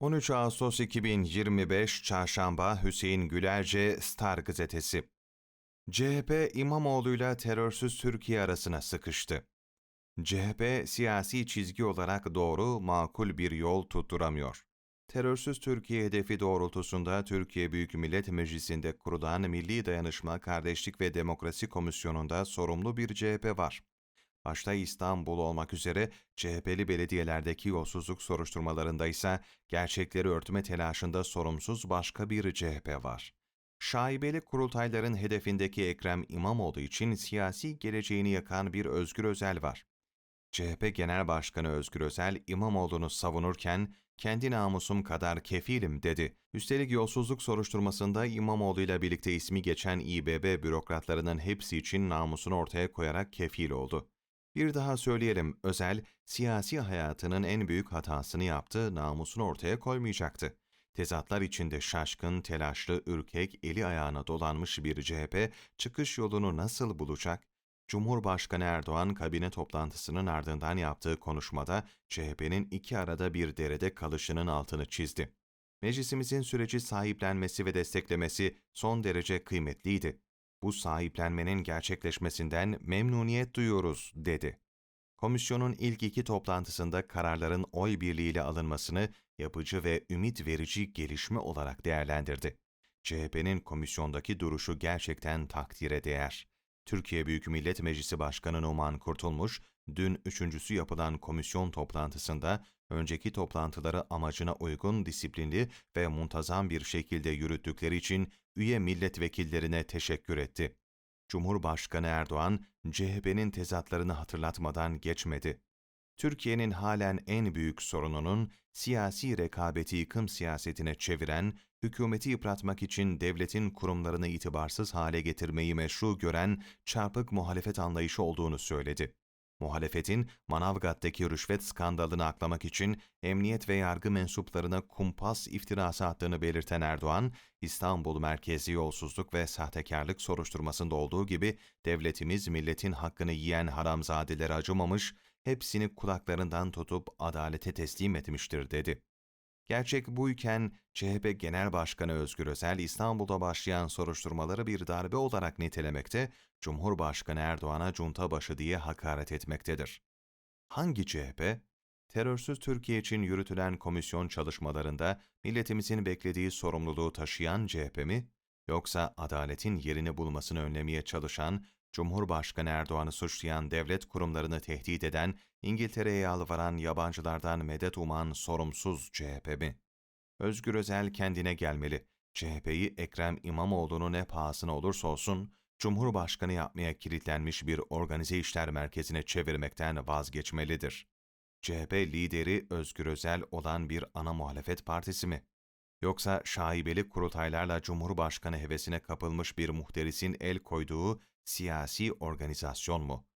13 Ağustos 2025 Çarşamba Hüseyin Gülerce Star Gazetesi CHP İmamoğlu'yla terörsüz Türkiye arasına sıkıştı. CHP siyasi çizgi olarak doğru, makul bir yol tutturamıyor. Terörsüz Türkiye hedefi doğrultusunda Türkiye Büyük Millet Meclisi'nde kurulan Milli Dayanışma, Kardeşlik ve Demokrasi Komisyonu'nda sorumlu bir CHP var. Başta İstanbul olmak üzere CHP'li belediyelerdeki yolsuzluk soruşturmalarında ise gerçekleri örtme telaşında sorumsuz başka bir CHP var. Şaibeli kurultayların hedefindeki Ekrem İmamoğlu için siyasi geleceğini yakan bir Özgür Özel var. CHP Genel Başkanı Özgür Özel, İmamoğlu'nu savunurken, kendi namusum kadar kefilim dedi. Üstelik yolsuzluk soruşturmasında İmamoğlu ile birlikte ismi geçen İBB bürokratlarının hepsi için namusunu ortaya koyarak kefil oldu. Bir daha söyleyelim, Özel, siyasi hayatının en büyük hatasını yaptı, namusunu ortaya koymayacaktı. Tezatlar içinde şaşkın, telaşlı, ürkek, eli ayağına dolanmış bir CHP, çıkış yolunu nasıl bulacak? Cumhurbaşkanı Erdoğan kabine toplantısının ardından yaptığı konuşmada CHP'nin iki arada bir derede kalışının altını çizdi. Meclisimizin süreci sahiplenmesi ve desteklemesi son derece kıymetliydi. Bu sahiplenmenin gerçekleşmesinden memnuniyet duyuyoruz, dedi. Komisyonun ilk iki toplantısında kararların oy birliğiyle alınmasını yapıcı ve ümit verici gelişme olarak değerlendirdi. CHP'nin komisyondaki duruşu gerçekten takdire değer. Türkiye Büyük Millet Meclisi Başkanı Numan Kurtulmuş, dün üçüncüsü yapılan komisyon toplantısında önceki toplantıları amacına uygun, disiplinli ve muntazam bir şekilde yürüttükleri için üye milletvekillerine teşekkür etti. Cumhurbaşkanı Erdoğan, CHP'nin tezatlarını hatırlatmadan geçmedi. Türkiye'nin halen en büyük sorununun siyasi rekabeti yıkım siyasetine çeviren, hükümeti yıpratmak için devletin kurumlarını itibarsız hale getirmeyi meşru gören çarpık muhalefet anlayışı olduğunu söyledi. Muhalefetin Manavgat'taki rüşvet skandalını aklamak için emniyet ve yargı mensuplarına kumpas iftirası attığını belirten Erdoğan, İstanbul merkezi yolsuzluk ve sahtekarlık soruşturmasında olduğu gibi devletimiz milletin hakkını yiyen haramzadelere acımamış, hepsini kulaklarından tutup adalete teslim etmiştir dedi. Gerçek buyken CHP Genel Başkanı Özgür Özel İstanbul'da başlayan soruşturmaları bir darbe olarak nitelemekte, Cumhurbaşkanı Erdoğan'a junta başı diye hakaret etmektedir. Hangi CHP? Terörsüz Türkiye için yürütülen komisyon çalışmalarında milletimizin beklediği sorumluluğu taşıyan CHP mi? Yoksa adaletin yerini bulmasını önlemeye çalışan, Cumhurbaşkanı Erdoğan'ı suçlayan devlet kurumlarını tehdit eden, İngiltere'ye yalvaran yabancılardan medet uman sorumsuz CHP mi? Özgür Özel kendine gelmeli. CHP'yi Ekrem İmamoğlu'nu ne pahasına olursa olsun, Cumhurbaşkanı yapmaya kilitlenmiş bir organize işler merkezine çevirmekten vazgeçmelidir. CHP lideri Özgür Özel olan bir ana muhalefet partisi mi? Yoksa şaibeli kurultaylarla Cumhurbaşkanı hevesine kapılmış bir muhterisin el koyduğu siyasi organizasyon mu?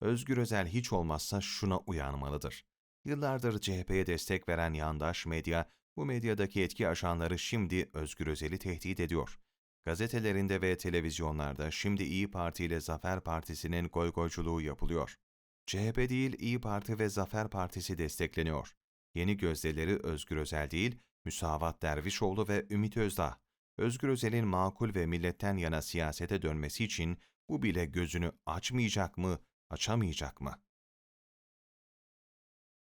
Özgür Özel hiç olmazsa şuna uyanmalıdır. Yıllardır CHP'ye destek veren yandaş medya, bu medyadaki etki aşanları şimdi Özgür Özel'i tehdit ediyor. Gazetelerinde ve televizyonlarda şimdi İyi Parti ile Zafer Partisi'nin goygoyculuğu yapılıyor. CHP değil İyi Parti ve Zafer Partisi destekleniyor. Yeni gözdeleri Özgür Özel değil, Müsavat Dervişoğlu ve Ümit Özdağ. Özgür Özel'in makul ve milletten yana siyasete dönmesi için bu bile gözünü açmayacak mı, açamayacak mı?